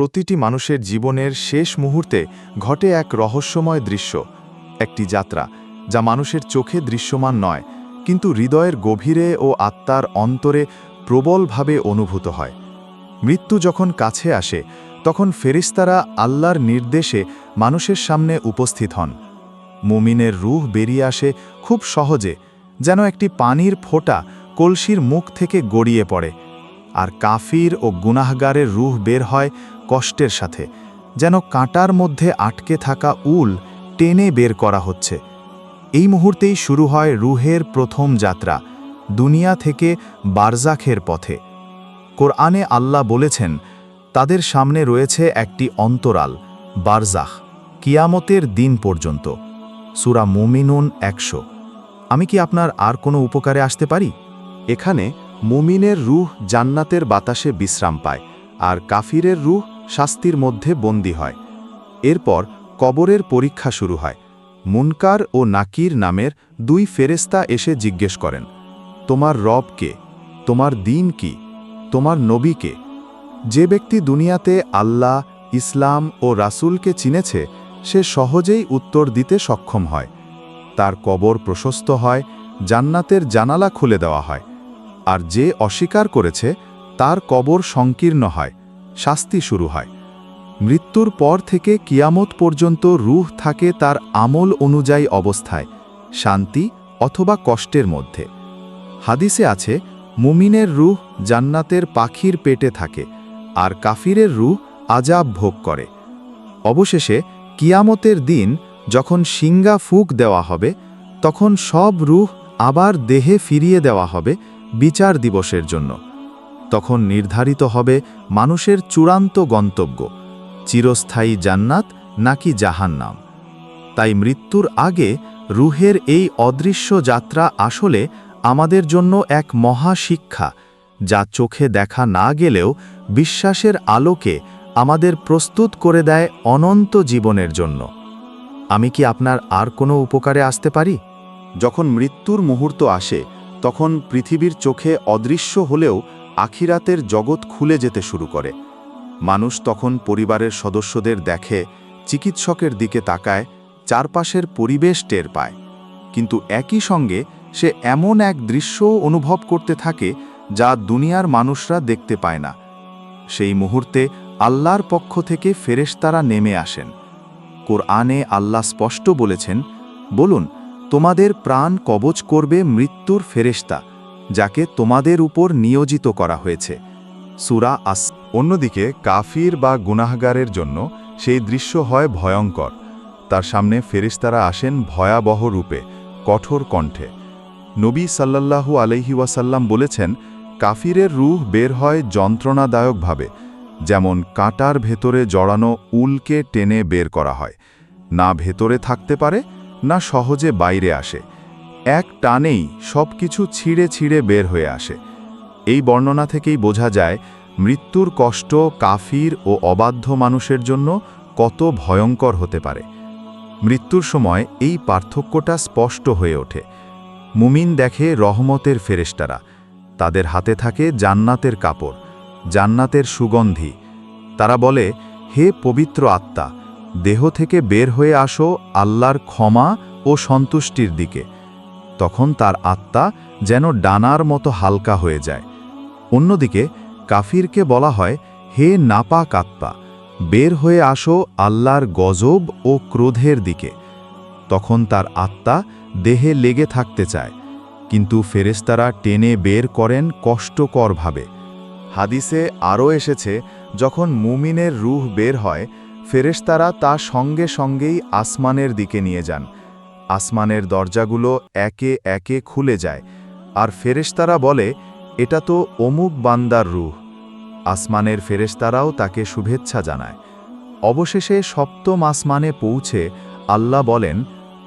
প্রতিটি মানুষের জীবনের শেষ মুহূর্তে ঘটে এক রহস্যময় দৃশ্য, একটি যাত্রা, যা মানুষের চোখে দৃশ্যমান নয়, কিন্তু হৃদয়ের গভীরে ও আত্মার অন্তরে প্রবলভাবে অনুভূত হয়। মৃত্যু যখন কাছে আসে, তখন ফেরিস্তারা আল্লাহর নির্দেশে মানুষের সামনে উপস্থিত হন। মুমিনের রুহ বেরিয়ে আসে খুব সহজে, যেন একটি পানির ফোঁটা কলসির মুখ থেকে গড়িয়ে পড়ে, আর কাফির ও গুনাহগারের রুহ বের হয় কষ্টের সাথে, যেন কাঁটার মধ্যে আটকে থাকা উল টেনে বের করা হচ্ছে। এই মুহূর্তেই শুরু হয় রুহের প্রথম যাত্রা, দুনিয়া থেকে বারজাখের পথে। কোরআনে আল্লাহ বলেছেন, তাদের সামনে রয়েছে একটি অন্তরাল, বারজাখ, কিয়ামতের দিন পর্যন্ত। সুরা মুমিনুন একশো। আমি কি আপনার আর কোনো উপকারে আসতে পারি? এখানে মুমিনের রুহ জান্নাতের বাতাসে বিশ্রাম পায়, আর কাফিরের রুহ শাস্তির মধ্যে বন্দী হয়। এরপর কবরের পরীক্ষা শুরু হয়। মুনকার ও নাকির নামের দুই ফেরেস্তা এসে জিজ্ঞেস করেন, তোমার রব কে? তোমার দিন কি? তোমার নবী কে? যে ব্যক্তি দুনিয়াতে আল্লাহ, ইসলাম ও রাসূলকে চিনেছে, সে সহজেই উত্তর দিতে সক্ষম হয়। তার কবর প্রশস্ত হয়, জান্নাতের জানালা খুলে দেওয়া হয়। আর যে অস্বীকার করেছে, তার কবর সংকীর্ণ হয়। শাস্তি শুরু হয়। মৃত্যুর পর থেকে কিয়ামত পর্যন্ত রুহ থাকে তার আমল অনুযায়ী অবস্থায়, শান্তি অথবা কষ্টের মধ্যে। হাদিসে আছে, মুমিনের রুহ জান্নাতের পাখির পেটে থাকে, আর কাফিরের রুহ আজাব ভোগ করে। অবশেষে কিয়ামতের দিন যখন সিঙ্গা ফুক দেওয়া হবে, তখন সব রুহ আবার দেহে ফিরিয়ে দেওয়া হবে বিচার দিবসের জন্য। তখন নির্ধারিত হবে মানুষের চূড়ান্ত গন্তব্য, চিরস্থায়ী জান্নাত নাকি জাহান্নাম। তাই মৃত্যুর আগে রুহের এই অদৃশ্য যাত্রা আসলে আমাদের জন্য এক মহা শিক্ষা যা চোখে দেখা না গেলেও বিশ্বাসের আলোকে আমাদের প্রস্তুত করে দেয় অনন্ত জীবনের জন্য। আমি কি আপনার আর কোনো উপকারে আসতে পারি? যখন মৃত্যুর মুহূর্ত আসে, তখন পৃথিবীর চোখে অদৃশ্য হলেও আখিরাতের জগৎ খুলে যেতে শুরু করে। মানুষ তখন পরিবারের সদস্যদের দেখে, চিকিৎসকের দিকে তাকায়, চারপাশের পরিবেশ টের পায়। কিন্তু একই সঙ্গে সে এমন এক দৃশ্যও অনুভব করতে থাকে যা দুনিয়ার মানুষরা দেখতে পায় না। সেই মুহূর্তে আল্লাহর পক্ষ থেকে ফেরেশতারা নেমে আসেন। কোরআনে আল্লাহ স্পষ্ট বলেছেন, বলুন, তোমাদের প্রাণ কবচ করবে মৃত্যুর ফেরেশতা। যাকে তোমাদের উপর নিয়োজিত করা হয়েছে। সুরা আস অন্যদিকে কাফির বা গুনাহগারের জন্য সেই দৃশ্য হয় ভয়ঙ্কর। তার সামনে ফেরিস্তারা আসেন ভয়াবহ রূপে, কঠোর কণ্ঠে। নবী সাল্লাল্লাহু আলহি ওয়াসাল্লাম বলেছেন, কাফিরের রুহ বের হয় যন্ত্রণাদায়কভাবে, যেমন কাঁটার ভেতরে জড়ানো উলকে টেনে বের করা হয়। না ভেতরে থাকতে পারে, না সহজে বাইরে আসে। এক টানেই সব কিছু ছিঁড়ে ছিঁড়ে বের হয়ে আসে। এই বর্ণনা থেকেই বোঝা যায়, মৃত্যুর কষ্ট কাফির ও অবাধ্য মানুষের জন্য কত ভয়ঙ্কর হতে পারে। মৃত্যুর সময় এই পার্থক্যটা স্পষ্ট হয়ে ওঠে। মুমিন দেখে রহমতের ফেরেস্তারা তাদের হাতে থাকে জান্নাতের কাপড়, জান্নাতের সুগন্ধি। তারা বলে, হে পবিত্র আত্মা, দেহ থেকে বের হয়ে আসো আল্লাহর ক্ষমা ও সন্তুষ্টির দিকে। তখন তার আত্মা যেন ডানার মতো হালকা হয়ে যায়। অন্যদিকে কাফিরকে বলা হয়, হে নাপাক আত্মা, বের হয়ে আসো আল্লাহর গজব ও ক্রোধের দিকে। তখন তার আত্মা দেহে লেগে থাকতে চায়, কিন্তু ফেরেস্তারা টেনে বের করেন কষ্টকরভাবে। হাদিসে আরও এসেছে, যখন মুমিনের রুহ বের হয়, ফেরেশতারা তা সঙ্গে সঙ্গেই আসমানের দিকে নিয়ে যান। আসমানের দরজাগুলো একে একে খুলে যায়। আর ফেরেশতারা বলে, এটা তো অমুক বান্দার রুহ। আসমানের ফেরেশতারাও তাকে শুভেচ্ছা জানায়। অবশেষে সপ্তম আসমানে পৌঁছে আল্লাহ বলেন,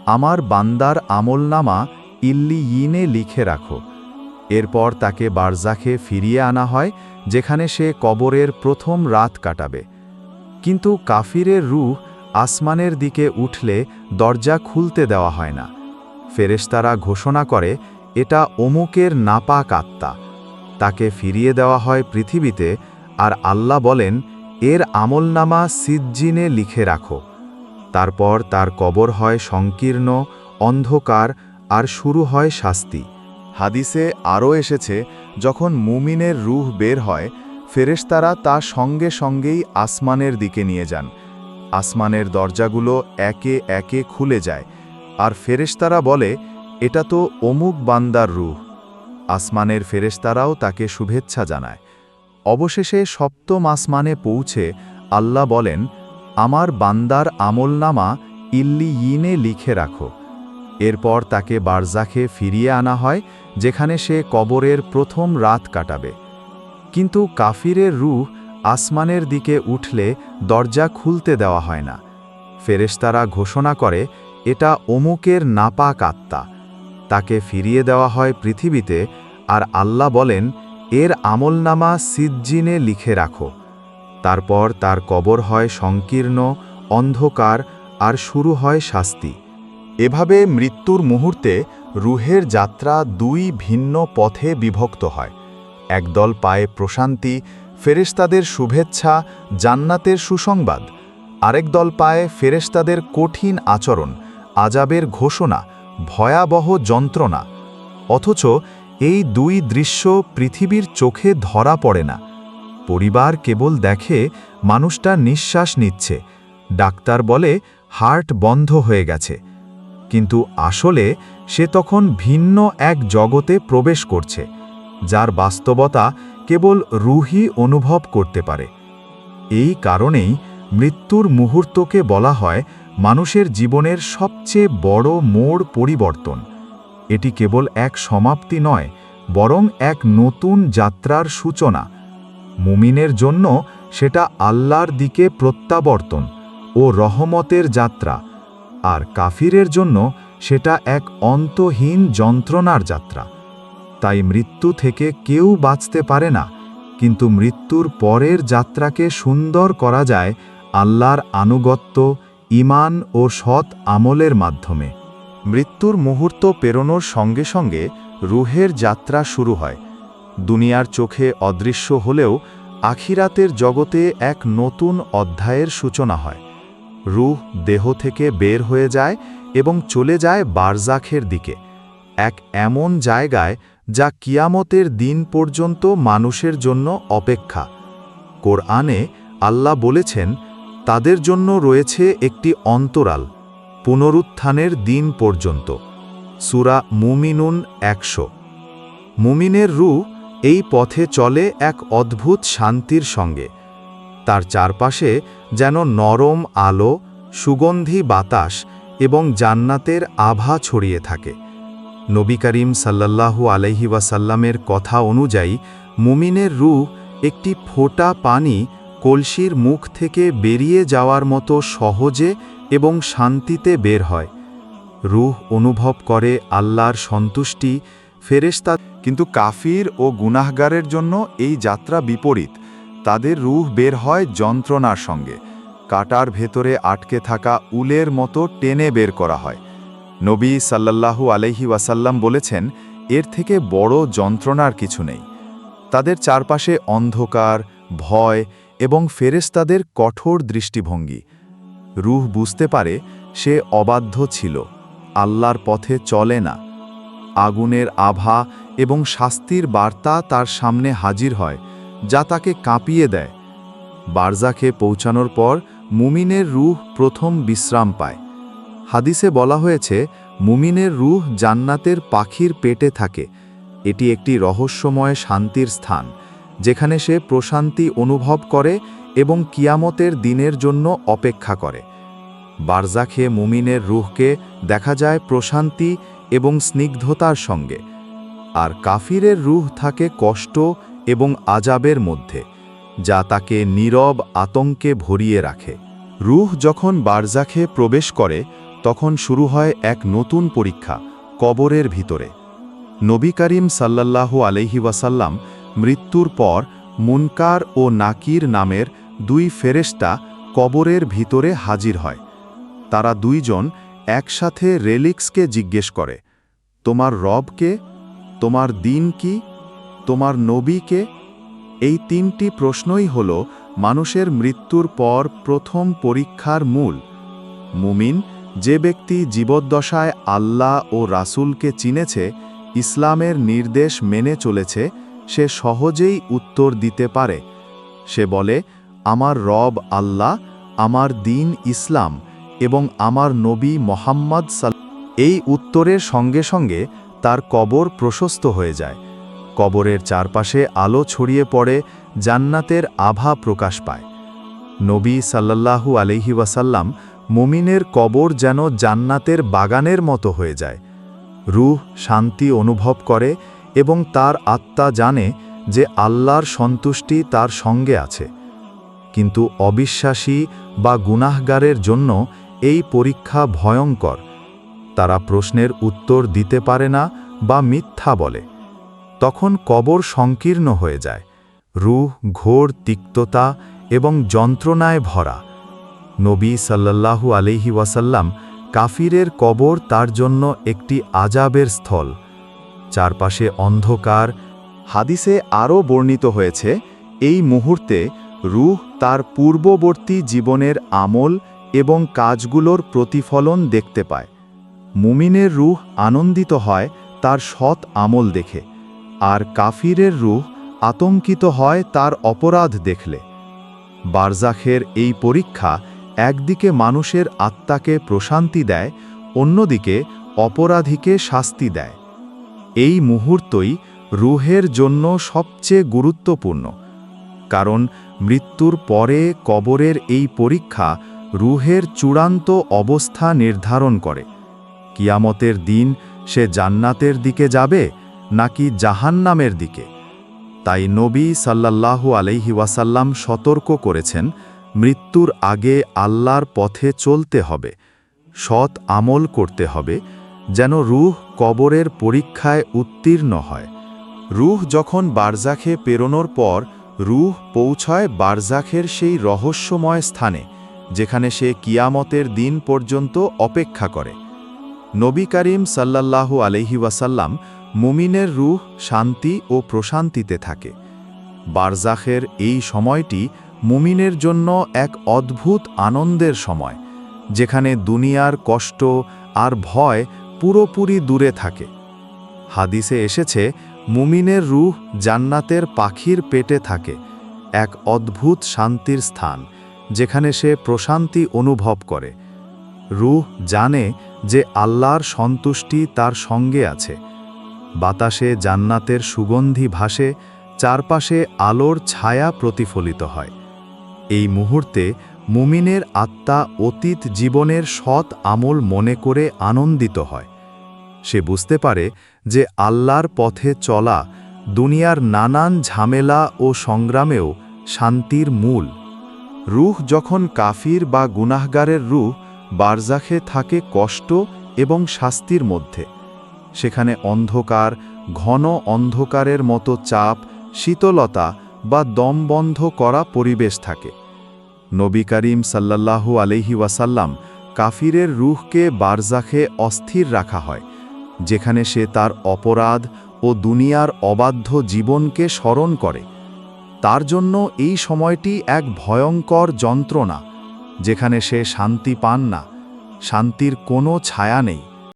আমার বান্দার আমলনামা ইল্লি ইনে লিখে রাখো। এরপর তাকে বারজাখে ফিরিয়ে আনা হয়, যেখানে সে কবরের প্রথম রাত কাটাবে। কিন্তু কাফিরের রুহ আসমানের দিকে উঠলে দরজা খুলতে দেওয়া হয় না। ফেরেশতারা ঘোষণা করে, এটা অমুকের নাপাক আত্মা। তাকে ফিরিয়ে দেওয়া হয় পৃথিবীতে, আর আল্লাহ বলেন, এর আমলনামা সিজ্জিনে লিখে রাখো। তারপর তার কবর হয় সংকীর্ণ, অন্ধকার, আর শুরু হয় শাস্তি। হাদিসে আরও এসেছে, যখন মুমিনের রুহ বের হয়, ফেরেশতারা তা সঙ্গে সঙ্গেই আসমানের দিকে নিয়ে যান। আসমানের দরজাগুলো একে একে খুলে যায়। আর ফেরেশতারা বলে, এটা তো অমুক বান্দার রুহ। আসমানের ফেরেশতারাও তাকে শুভেচ্ছা জানায়। অবশেষে সপ্তম আসমানে পৌঁছে আল্লাহ বলেন, আমার বান্দার আমলনামা ইল্লি ইনে লিখে রাখো। এরপর তাকে বারজাখে ফিরিয়ে আনা হয়, যেখানে সে কবরের প্রথম রাত কাটাবে। কিন্তু কাফিরের রুহ আসমানের দিকে উঠলে দরজা খুলতে দেওয়া হয় না। ফেরেশতারা ঘোষণা করে, এটা অমুকের নাপাক আত্মা। তাকে ফিরিয়ে দেওয়া হয় পৃথিবীতে, আর আল্লাহ বলেন, এর আমলনামা সিজ্জিনে লিখে রাখো। তারপর তার কবর হয় সংকীর্ণ, অন্ধকার, আর শুরু হয় শাস্তি। এভাবে মৃত্যুর মুহূর্তে রুহের যাত্রা দুই ভিন্ন পথে বিভক্ত হয়। একদল পায়ে প্রশান্তি ফেরেশতাদের শুভেচ্ছা, জান্নাতের সুসংবাদ। আরেক দল পায়ে ফেরেশতাদের কঠিন আচরণ আজাবের ঘোষণা, ভয়াবহ যন্ত্রণা। অথচ এই দুই দৃশ্য পৃথিবীর চোখে ধরা পড়ে না। পরিবার কেবল দেখে, মানুষটা নিঃশ্বাস নিচ্ছে। ডাক্তার বলে, হার্ট বন্ধ হয়ে গেছে। কিন্তু আসলে সে তখন ভিন্ন এক জগতে প্রবেশ করছে, যার বাস্তবতা কেবল রুহি অনুভব করতে পারে। এই কারণেই মৃত্যুর মুহূর্তকে বলা হয় মানুষের জীবনের সবচেয়ে বড় মোড় পরিবর্তন। এটি কেবল এক সমাপ্তি নয়, বরং এক নতুন যাত্রার সূচনা। মুমিনের জন্য সেটা আল্লাহর দিকে প্রত্যাবর্তন ও রহমতের যাত্রা, আর কাফিরের জন্য সেটা এক অন্তহীন যন্ত্রণার যাত্রা। তাই মৃত্যু থেকে কেউ বাঁচতে পারে না। কিন্তু মৃত্যুর পরের যাত্রাকে সুন্দর করা যায় আল্লাহর আনুগত্য ইমান ও সৎ আমলের মাধ্যমে। মৃত্যুর মুহূর্ত পেরোনোর সঙ্গে সঙ্গে রুহের যাত্রা শুরু হয়। দুনিয়ার চোখে অদৃশ্য হলেও আখিরাতের জগতে এক নতুন অধ্যায়ের সূচনা হয়। রুহ দেহ থেকে বের হয়ে যায় এবং চলে যায় বারজাখের দিকে। এক এমন জায়গায় যা কিয়ামতের দিন পর্যন্ত মানুষের জন্য অপেক্ষা। কোরআনে আল্লাহ বলেছেন, তাদের জন্য রয়েছে একটি অন্তরাল, পুনরুত্থানের দিন পর্যন্ত। সুরা মুমিনুন একশো। মুমিনের রু এই পথে চলে এক অদ্ভুত শান্তির সঙ্গে। তার চারপাশে যেন নরম আলো, সুগন্ধি বাতাস এবং জান্নাতের আভা ছড়িয়ে থাকে। নবী করিম সাল্লাল্লাহু আলহি ওয়াসাল্লামের কথা অনুযায়ী মুমিনের রুহ একটি ফোটা পানি কলসির মুখ থেকে বেরিয়ে যাওয়ার মতো সহজে এবং শান্তিতে বের হয়। রুহ অনুভব করে আল্লাহর সন্তুষ্টি, ফেরেশতা কিন্তু কাফির ও গুনাহগারের জন্য এই যাত্রা বিপরীত। তাদের রুহ বের হয় যন্ত্রণার সঙ্গে। কাটার ভেতরে আটকে থাকা উলের মতো টেনে বের করা হয়। নবী সাল্লাল্লাহু আলহি ওয়াসাল্লাম বলেছেন, এর থেকে বড় যন্ত্রণার কিছু নেই। তাদের চারপাশে অন্ধকার, ভয় এবং ফেরেস্তাদের কঠোর দৃষ্টিভঙ্গি। রুহ বুঝতে পারে, সে অবাধ্য ছিল, আল্লাহর পথে চলে না। আগুনের আভা এবং শাস্তির বার্তা তার সামনে হাজির হয়, যা তাকে কাঁপিয়ে দেয়। বারজাখে পৌঁছানোর পর মুমিনের রুহ প্রথম বিশ্রাম পায়। হাদিসে বলা হয়েছে, মুমিনের রুহ জান্নাতের পাখির পেটে থাকে। এটি একটি রহস্যময় শান্তির স্থান, যেখানে সে প্রশান্তি অনুভব করে এবং কিয়ামতের দিনের জন্য অপেক্ষা করে। বারজাখে মুমিনের রুহকে দেখা যায় প্রশান্তি এবং স্নিগ্ধতার সঙ্গে। আর কাফিরের রুহ থাকে কষ্ট এবং আজাবের মধ্যে, যা তাকে নীরব আতঙ্কে ভরিয়ে রাখে। রুহ যখন বারজাখে প্রবেশ করে তখন শুরু হয় এক নতুন পরীক্ষা, কবরের ভিতরে। নবী করিম সাল্লাল্লাহু আলহি ওয়াসাল্লাম মৃত্যুর পর মুনকার ও নাকির নামের দুই ফেরেস্তা কবরের ভিতরে হাজির হয়। তারা দুইজন একসাথে রেলিক্সকে জিজ্ঞেস করে, তোমার রবকে তোমার দিন কি? তোমার নবীকে এই তিনটি প্রশ্নই হল মানুষের মৃত্যুর পর প্রথম পরীক্ষার মূল। মুমিন যে ব্যক্তি জীবদ্দশায় আল্লাহ ও রাসূলকে চিনেছে, ইসলামের নির্দেশ মেনে চলেছে, সে সহজেই উত্তর দিতে পারে। সে বলে, আমার রব আল্লাহ, আমার দিন ইসলাম এবং আমার নবী মোহাম্মদ সাল এই উত্তরের সঙ্গে সঙ্গে তার কবর প্রশস্ত হয়ে যায়। কবরের চারপাশে আলো ছড়িয়ে পড়ে, জান্নাতের আভা প্রকাশ পায়। নবী সাল্লাল্লাহু আলহি ওয়াসাল্লাম মুমিনের কবর যেন জান্নাতের বাগানের মতো হয়ে যায়। রুহ শান্তি অনুভব করে এবং তার আত্মা জানে যে আল্লাহর সন্তুষ্টি তার সঙ্গে আছে। কিন্তু অবিশ্বাসী বা গুনাহগারের জন্য এই পরীক্ষা ভয়ঙ্কর। তারা প্রশ্নের উত্তর দিতে পারে না বা মিথ্যা বলে। তখন কবর সংকীর্ণ হয়ে যায়। রুহ ঘোর তিক্ততা এবং যন্ত্রণায় ভরা। নবী সাল্লাল্লাহু আলহি ওয়াসাল্লাম কাফিরের কবর তার জন্য একটি আজাবের স্থল। চারপাশে অন্ধকার। হাদিসে আরও বর্ণিত হয়েছে, এই মুহূর্তে রুহ তার পূর্ববর্তী জীবনের আমল এবং কাজগুলোর প্রতিফলন দেখতে পায়। মুমিনের রুহ আনন্দিত হয় তার সৎ আমল দেখে, আর কাফিরের রুহ আতঙ্কিত হয় তার অপরাধ দেখলে। বারজাখের এই পরীক্ষা একদিকে মানুষের আত্মাকে প্রশান্তি দেয়, অন্যদিকে অপরাধীকে শাস্তি দেয়। এই মুহূর্তই রুহের জন্য সবচেয়ে গুরুত্বপূর্ণ, কারণ মৃত্যুর পরে কবরের এই পরীক্ষা রুহের চূড়ান্ত অবস্থা নির্ধারণ করে। কিয়ামতের দিন সে জান্নাতের দিকে যাবে নাকি জাহান্নামের দিকে? তাই নবী সাল্লাল্লাহু আলাইহি ওয়াসাল্লাম সতর্ক করেছেন মৃত্যুর আগে আল্লাহর পথে চলতে হবে, সৎ আমল করতে হবে, যেন রুহ কবরের পরীক্ষায় উত্তীর্ণ হয়। রুহ যখন বারজাখে পেরোনোর পর, রুহ পৌঁছয় বারজাখের সেই রহস্যময় স্থানে, যেখানে সে কিয়ামতের দিন পর্যন্ত অপেক্ষা করে। নবী করিম সাল্লাল্লাহু আলহি ওয়াসাল্লাম মুমিনের রুহ শান্তি ও প্রশান্তিতে থাকে। বারজাখের এই সময়টি মুমিনের জন্য এক অদ্ভুত আনন্দের সময়, যেখানে দুনিয়ার কষ্ট আর ভয় পুরোপুরি দূরে থাকে। হাদিসে এসেছে, মুমিনের রুহ জান্নাতের পাখির পেটে থাকে, এক অদ্ভুত শান্তির স্থান, যেখানে সে প্রশান্তি অনুভব করে। রুহ জানে যে আল্লাহর সন্তুষ্টি তার সঙ্গে আছে। বাতাসে জান্নাতের সুগন্ধি ভাসে, চারপাশে আলোর ছায়া প্রতিফলিত হয়। এই মুহূর্তে মুমিনের আত্মা অতীত জীবনের সৎ আমল মনে করে আনন্দিত হয়। সে বুঝতে পারে যে আল্লাহর পথে চলা, দুনিয়ার নানান ঝামেলা ও সংগ্রামেও শান্তির মূল। রুহ যখন কাফির বা গুনাহগারের রুহ, বারজাখে থাকে কষ্ট এবং শাস্তির মধ্যে। সেখানে অন্ধকার, ঘন অন্ধকারের মতো চাপ, শীতলতা বা দমবন্ধ করা পরিবেশ থাকে। নবী করিম সাল্লাল্লাহু আলহি ওয়াসাল্লাম কাফিরের রুহকে বারজাখে অস্থির রাখা হয়, যেখানে সে তার অপরাধ ও দুনিয়ার অবাধ্য জীবনকে স্মরণ করে। তার জন্য এই সময়টি এক ভয়ঙ্কর যন্ত্রণা, যেখানে সে শান্তি পান না, শান্তির কোনো ছায়া নেই।